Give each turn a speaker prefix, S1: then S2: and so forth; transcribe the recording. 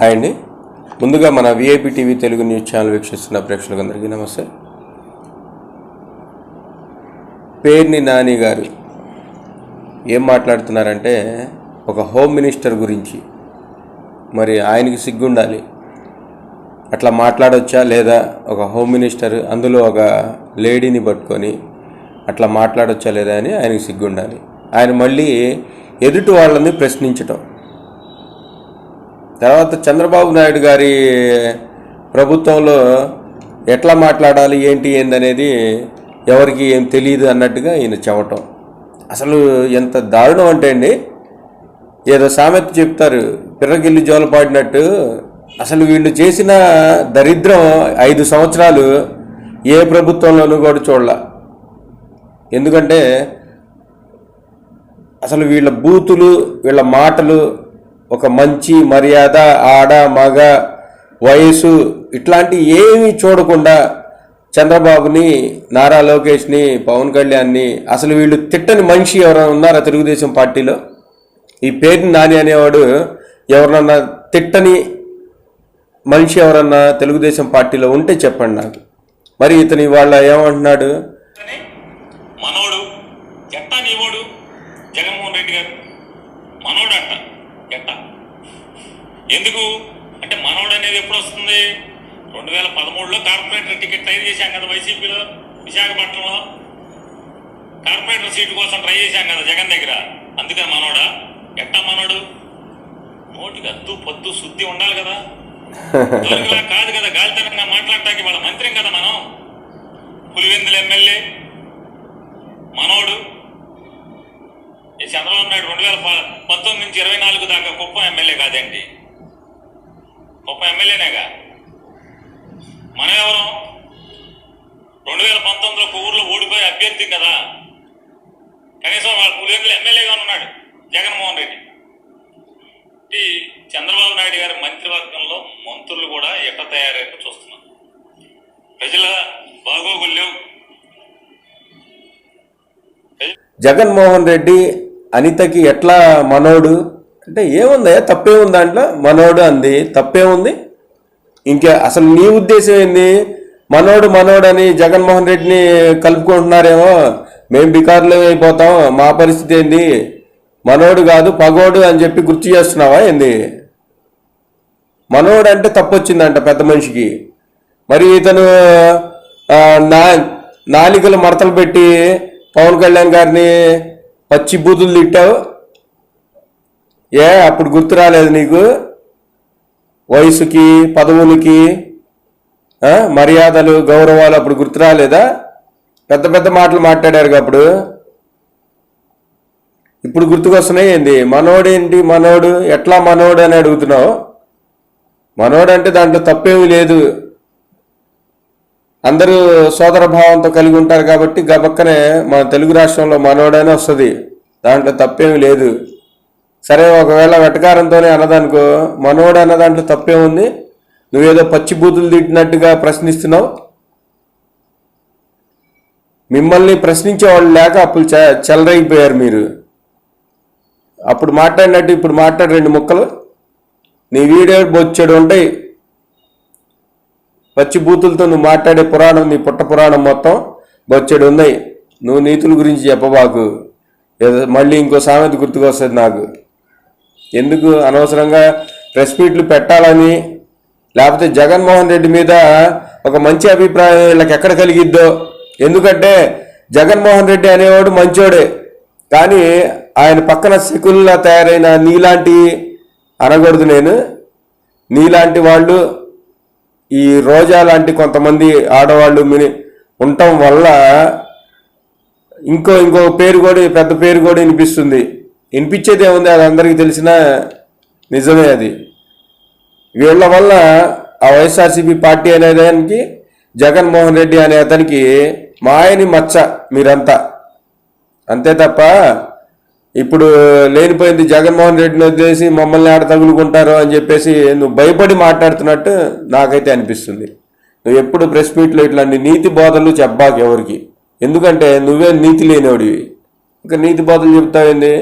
S1: Hi అండి. ముందుగా మన VIP TV Telugu news channel వీక్షిస్తున్న ప్రేక్షకులందరికీ నమస్తే. పేర్ని నాని గారు ఏం మాట్లాడుతున్నారంటే ఒక హోమ్ మినిస్టర్ గురించి. మరి ఆయనకి సిగ్గుండాలి. అట్లా మాట్లాడొచ్చా లేదా? ఒక హోమ్ మినిస్టర్ అందులో ఒక లేడీని పట్టుకొని అట్లా మాట్లాడొచ్చా లేదా అని ఆయనకి సిగ్గుండాలి. ఆయన మళ్ళీ ఎదుటి వాళ్ళని ప్రశ్నించటం. తర్వాత చంద్రబాబు నాయుడు గారి ప్రభుత్వంలో ఎట్లా మాట్లాడాలి ఏంటి ఏందనేది ఎవరికి ఏం తెలియదు అన్నట్టుగా ఈయన చెప్పటం అసలు ఎంత దారుణం అంటే అండి ఏదో సామెత చెప్తారు పిర్రగిల్లి జోలపాడినట్టు అసలు వీళ్ళు చేసిన దరిద్రం ఐదు సంవత్సరాలు ఏ ప్రభుత్వంలోనూ కూడా చూడాల. ఎందుకంటే అసలు వీళ్ళ బూతులు వీళ్ళ మాటలు ఒక మంచి మర్యాద ఆడ మగ వయసు ఇట్లాంటి ఏమీ చూడకుండా చంద్రబాబుని నారా లోకేష్ని పవన్ కళ్యాణ్ని అసలు వీళ్ళు తిట్టని మనిషి ఎవరైనా ఉన్నారా తెలుగుదేశం పార్టీలో? ఈ పేరుని నాని అనేవాడు ఎవరన్నా తిట్టని మనిషి ఎవరన్నా తెలుగుదేశం పార్టీలో ఉంటే చెప్పండి నాకు. మరి ఇతని వాళ్ళ ఏమంటున్నాడు?
S2: మనోడు జగన్మోహన్ రెడ్డి గారు. మనోడు అంట ఎట్ట ఎందుకు? అంటే మనోడు అనేది ఎప్పుడు వస్తుంది రెండు వేల పదమూడులో కార్పొరేటర్ టికెట్ ట్రై చేశాం కదా వైసీపీలో విశాఖపట్నంలో. కార్పొరేటర్ సీటు కోసం ట్రై చేశాం కదా జగన్ దగ్గర. అందుకని మనోడా? ఎట్టా మనోడు? నోటికి అద్దు పొద్దు శుద్ధి ఉండాలి కదా. కాదు కదా గాలితనంగా మాట్లాడటానికి వాళ్ళ మంత్రిం కదా మనం. పులివెందుల ఎమ్మెల్యే మనోడు. ఈ చంద్రబాబు నాయుడు రెండు వేల ప- పంతొమ్మిది నుంచి ఇరవై నాలుగు దాకా కుప్పం ఎమ్మెల్యే కాదండి కుప్పం ఎమ్మెల్యేనేగా? మనం ఎవరు రెండు వేల పంతొమ్మిదిలో ఊర్లో ఓడిపోయి అభ్యర్థి కదా. కనీసం వాళ్ళ పులివెందుల ఎమ్మెల్యేగా ఉన్నాడు జగన్మోహన్ రెడ్డి. ఈ చంద్రబాబు నాయుడు గారి మంత్రివర్గంలో మంత్రులు కూడా ఎట్ట తయారయ్యారో చూస్తున్నాం. ప్రజల బాగోగులు లేవు.
S1: జగన్మోహన్ రెడ్డి అనితకి ఎట్లా మనోడు? అంటే ఏముందా తప్పేముంది దాంట్లో. మనోడు అంది తప్పేముంది ఇంకా అసలు నీ ఉద్దేశం ఏంది? మనోడు మనోడు అని జగన్మోహన్ రెడ్డిని కలుపుకుంటున్నారేమో. మేము బికార్లో అయిపోతాం. మా పరిస్థితి ఏంది? మనోడు కాదు పగోడు అని చెప్పి గుర్తు చేస్తున్నావా ఏంది? మనోడు అంటే తప్పొచ్చిందంట పెద్ద మనిషికి. మరి ఇతను నా నాలికలు మడతలు పెట్టి పవన్ కళ్యాణ్ గారిని పచ్చి బూతులు తిట్టావు ఏ అప్పుడు గుర్తు రాలేదు నీకు? వయసుకి పదవులకి మర్యాదలు గౌరవాలు అప్పుడు గుర్తు రాలేదా? పెద్ద పెద్ద మాటలు మాట్లాడారు అప్పుడు. ఇప్పుడు గుర్తుకొస్తున్నాయి ఏంది? మనోడేంటి? మనోడు ఎట్లా మనోడు అని అడుగుతున్నావు? మనోడు అంటే దాంట్లో తప్పేమీ లేదు. అందరూ సోదర భావంతో కలిగి ఉంటారు కాబట్టి గబక్కనే మన తెలుగు రాష్ట్రంలో మనోడనే వస్తుంది. దాంట్లో తప్పేమీ లేదు. సరే ఒకవేళ వెటకారంతోనే అన్నదనుకో మనోడు అన్న దాంట్లో తప్పేముంది నువ్వేదో పచ్చి బూతులు తిట్టినట్టుగా ప్రశ్నిస్తున్నావు. మిమ్మల్ని ప్రశ్నించే వాళ్ళు లేక అప్పుడు చెలరైపోయారు మీరు. అప్పుడు మాట్లాడినట్టు ఇప్పుడు మాట్లాడు రెండు ముక్కలు. నీ వీడియో బొచ్చెడు ఉంటాయి. పచ్చి బూతులతో నువ్వు మాట్లాడే పురాణం నీ పుట్ట పురాణం మొత్తం బొచ్చెడు ఉన్నాయి. నువ్వు నీతుల గురించి చెప్పబాకు. మళ్ళీ ఇంకో సామెత గుర్తుకొస్తుంది నాకు. ఎందుకు అనవసరంగా ప్రెస్ మీట్లు పెట్టాలని? లేకపోతే జగన్మోహన్ రెడ్డి మీద ఒక మంచి అభిప్రాయం వీళ్ళకి ఎక్కడ కలిగిద్దో? ఎందుకంటే జగన్మోహన్ రెడ్డి అనేవాడు మంచోడే. కానీ ఆయన పక్కన శకుల్లా తయారైన నీలాంటి అనకూడదు నేను. నీలాంటి వాళ్ళు ఈ రోజా లాంటి కొంతమంది ఆడవాళ్ళు మిని ఉండటం వల్ల ఇంకో ఇంకో పేరు కూడా పెద్ద పేరు కూడా వినిపిస్తుంది. వినిపించేది ఏముంది? అది అందరికీ తెలిసిన నిజమే అది. వీళ్ళ వల్ల ఆ వైఎస్ఆర్సీపీ పార్టీ అనే దానికి జగన్మోహన్ రెడ్డి అనే అతనికి మాయని మచ్చ మీరంతా. అంతే తప్ప ఇప్పుడు లేనిపోయింది జగన్మోహన్ రెడ్డిని వదిలేసి మమ్మల్ని ఆడ తగులుకుంటారు అని చెప్పేసి నువ్వు భయపడి మాట్లాడుతున్నట్టు నాకైతే అనిపిస్తుంది. నువ్వు ఎప్పుడు ప్రెస్ మీట్లో ఇట్లాంటి నీతి బోధలు చెప్పాకు ఎవరికి. ఎందుకంటే నువ్వే నీతి లేనివాడివి. ఇంకా నీతి బోధలు చెప్తావేంది?